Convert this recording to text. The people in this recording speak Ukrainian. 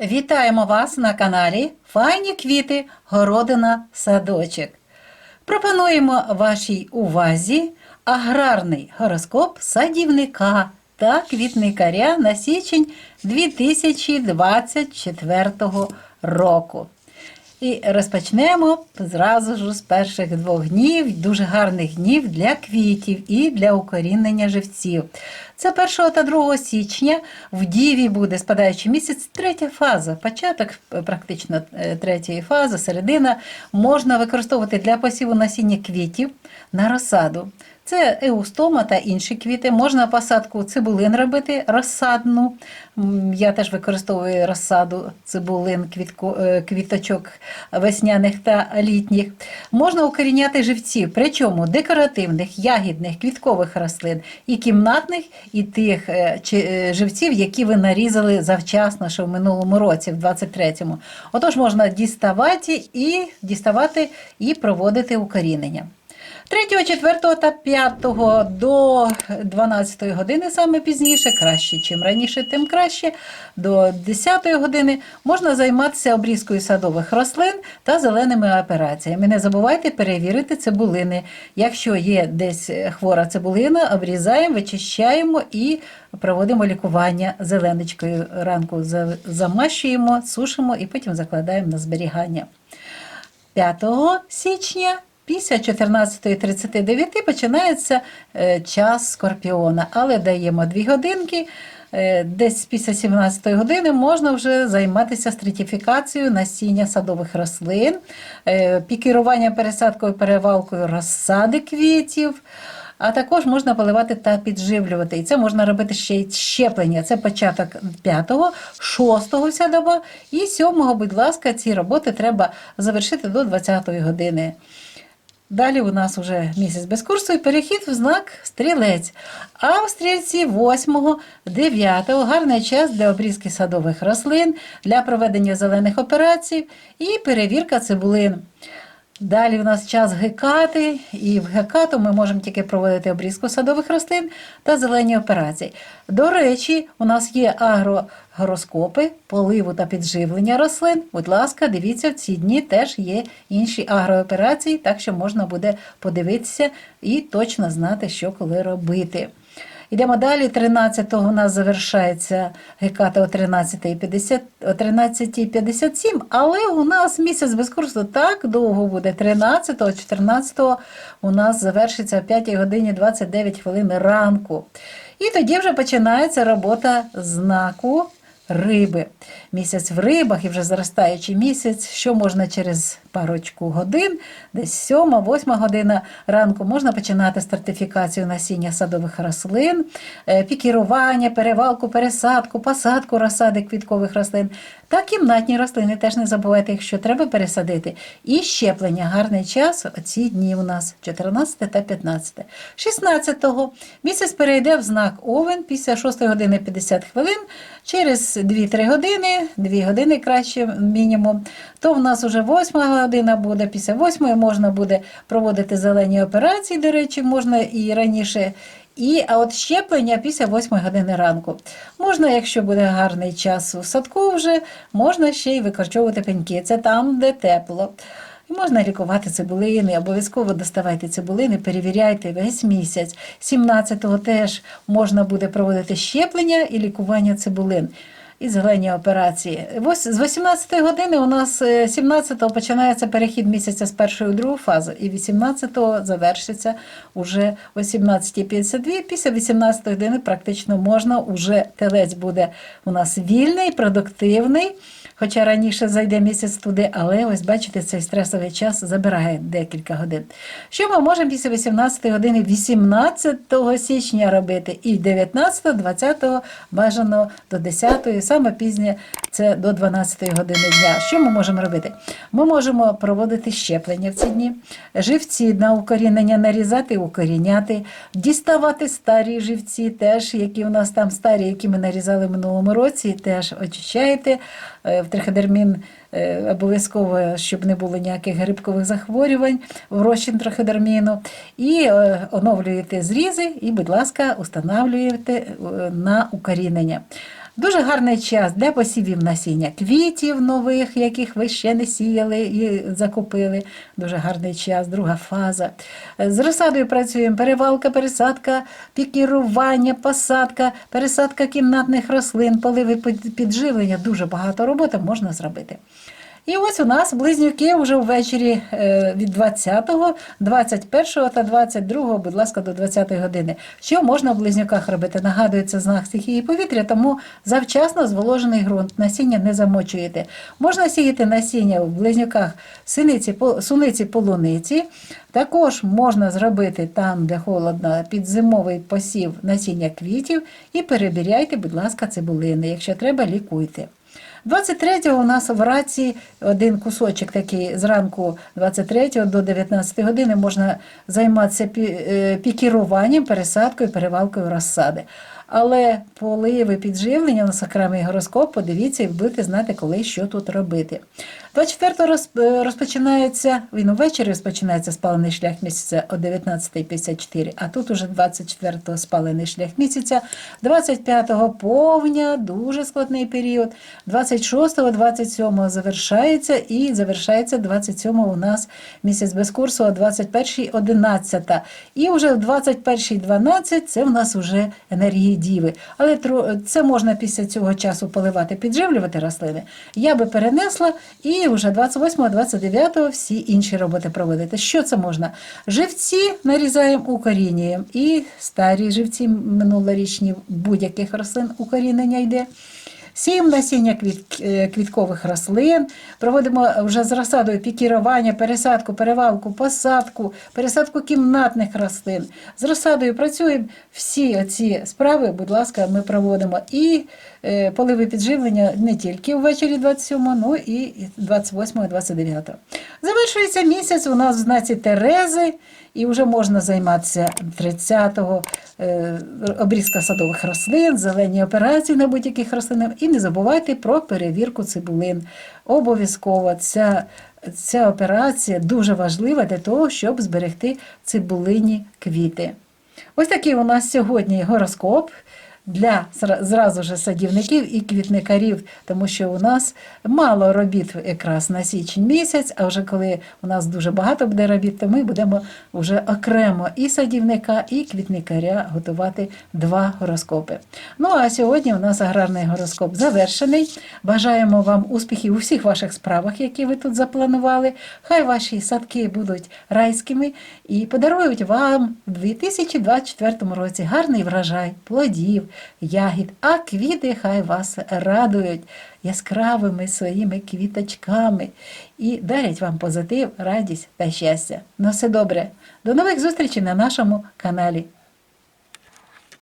Вітаємо вас на каналі Файні квіти, городина, садочок. Пропонуємо вашій увазі аграрний гороскоп садівника та квітникаря на січень 2024 року. І розпочнемо зразу ж з перших двох днів, дуже гарних днів для квітів і для укорінення живців. Це 1 та 2 січня в Діві буде спадаючий місяць, третя фаза, початок е, практично е, третьої фази, середина. Можна використовувати для посіву насіння квітів на розсаду. Це еустома та інші квіти. Можна посадку цибулин робити розсадну. Я теж використовую розсаду цибулин, квітко, е, квіточок весняних та літніх. Можна укоріняти живців, причому декоративних, ягідних, квіткових рослин і кімнатних, і тих е, е, живців, які ви нарізали завчасно, ще в минулому році, в 23-му. Отож можна діставати і діставати і проводити укорінення. 3, 4 та 5 до 12 години, саме пізніше, краще, чим раніше, тим краще. До 10 години можна займатися обрізкою садових рослин та зеленими операціями. Не забувайте перевірити цибулини. Якщо є десь хвора цибулина, обрізаємо, вичищаємо і проводимо лікування зеленочкою. Ранку замащуємо, сушимо і потім закладаємо на зберігання. 5 січня після 14.39 починається е, час скорпіона, але даємо 2 годинки. Е, Десь після 17 години можна вже займатися стратифікацією насіння садових рослин, е, пікірування пересадкою, перевалкою розсади квітів. А також можна поливати та підживлювати. І це можна робити ще й щеплення. Це початок 5-го, 6-го вся доба. І 7-го, будь ласка, ці роботи треба завершити до 20-ї години. Далі у нас вже місяць без курсу і перехід в знак стрілець. А в стрільці 8-го, 9-го гарний час для обрізки садових рослин, для проведення зелених операцій і перевірка цибулин. Далі у нас час гекати, і в гекату ми можемо тільки проводити обрізку садових рослин та зелені операції. До речі, у нас є агрогороскопи, поливу та підживлення рослин. Будь ласка, дивіться, в ці дні теж є інші агрооперації, так що можна буде подивитися і точно знати, що коли робити. Йдемо далі. 13-го у нас завершається геката о 13.50 о 13.57, але у нас місяць без курсу так довго буде. 13-го, 14-го у нас завершиться о 5 годині 29 хвилин ранку. І тоді вже починається робота знаку риби. Місяць в рибах і вже зростаючий місяць, що можна через парочку годин, десь 7-8 година ранку, можна починати стратифікацію насіння садових рослин, е, пікірування, перевалку, пересадку, посадку розсади квіткових рослин та кімнатні рослини. Теж не забувайте, якщо треба пересадити. І щеплення. Гарний час. Оці дні у нас 14 та 15. 16-го місяць перейде в знак Овен після 6 години 50 хвилин. Через 2-3 години, 2 години краще мінімум, то в нас вже 8 година буде, після 8 можна буде проводити зелені операції, до речі, можна і раніше. І, от щеплення після 8 години ранку. Можна, якщо буде гарний час у садку вже, можна ще й викорчовувати пеньки. Це там, де тепло. І можна лікувати цибулини, обов'язково доставайте цибулини, перевіряйте весь місяць. 17-го теж можна буде проводити щеплення і лікування цибулин. І зелені операції. Ось З 18 години у нас е, 17-го починається перехід місяця з першої у другу фазу, і 18-го завершиться уже о 17.52. Після 18 години практично можна, уже телець буде у нас вільний, продуктивний. Хоча раніше зайде місяць туди, але ось бачите, цей стресовий час забирає декілька годин. Що ми можемо після 18 години 18 січня робити? І 19, 20 бажано до 10, саме пізнє це до 12 години дня. Що ми можемо робити? Ми можемо проводити щеплення в ці дні, живці на укорінення нарізати, укоріняти, діставати старі живці, теж які у нас там старі, які ми нарізали в минулому році, теж очищаєте е, триходермін. е, Обов'язково, щоб не було ніяких грибкових захворювань, в розчин триходерміну. І е, оновлюєте зрізи, і, будь ласка, устанавлюєте е, на укорінення. Дуже гарний час для посівів насіння квітів нових, яких ви ще не сіяли і закупили. Дуже гарний час, друга фаза. З розсадою працюємо перевалка, пересадка, пікірування, посадка, пересадка кімнатних рослин, поливи підживлення. Дуже багато роботи можна зробити. І ось у нас близнюки вже ввечері е, від 20, 21 та 22, будь ласка, до 20 години. Що можна в близнюках робити? Нагадується знак стихії повітря, тому завчасно зволожений ґрунт. Насіння не замочуєте. Можна сіяти насіння в близнюках синиці, суниці полуниці. Також можна зробити там, де холодно, під зимовий посів насіння квітів і перебіряйте, будь ласка, цибулини. Якщо треба, лікуйте. 23-го у нас в раці один кусочок такий зранку 23 до 19 години можна займатися е, пікіруванням, пересадкою, перевалкою розсади. Але поливи підживлення, у нас окремий гороскоп, подивіться і будете знати, коли що тут робити. 24 роз- е, розпочинається, він увечері розпочинається спалений шлях місяця о 19.54, а тут уже 24-го спалений шлях місяця, 25-го повня, дуже складний період, 26-го, 27-го завершається і завершається 27-го у нас місяць без курсу, а 21-й 11 І вже в 21-й 12 це у нас вже енергії діви. Але це можна після цього часу поливати, підживлювати рослини. Я би перенесла і вже 28-го, 29-го всі інші роботи проводити. Що це можна? Живці нарізаємо, укорінюємо. І старі живці минулорічні будь-яких рослин укорінення йде. Сіємо насіння квіт, е, квіткових рослин, проводимо вже з розсадою пікірування, пересадку, перевалку, посадку, пересадку кімнатних рослин. З розсадою працюємо. Всі ці справи, будь ласка, ми проводимо. І е, поливи підживлення не тільки ввечері 27, ну і 28 29. Завершується місяць у нас в знаці Терези, і вже можна займатися 30-го е, обрізка садових рослин, зелені операції на будь-яких рослинах. І не забувайте про перевірку цибулин. Обов'язково ця, ця операція дуже важлива для того, щоб зберегти цибулині квіти. Ось такий у нас сьогодні гороскоп для зра- зразу ж садівників і квітникарів, тому що у нас мало робіт якраз на січень місяць, а вже коли у нас дуже багато буде робіт, то ми будемо вже окремо і садівника, і квітникаря готувати два гороскопи. Ну а сьогодні у нас аграрний гороскоп завершений. Бажаємо вам успіхів у всіх ваших справах, які ви тут запланували. Хай ваші садки будуть райськими і подарують вам у 2024 році гарний врожай, плодів, ягід, а квіти хай вас радують яскравими своїми квіточками і дарять вам позитив, радість та щастя. На все добре. До нових зустрічей на нашому каналі.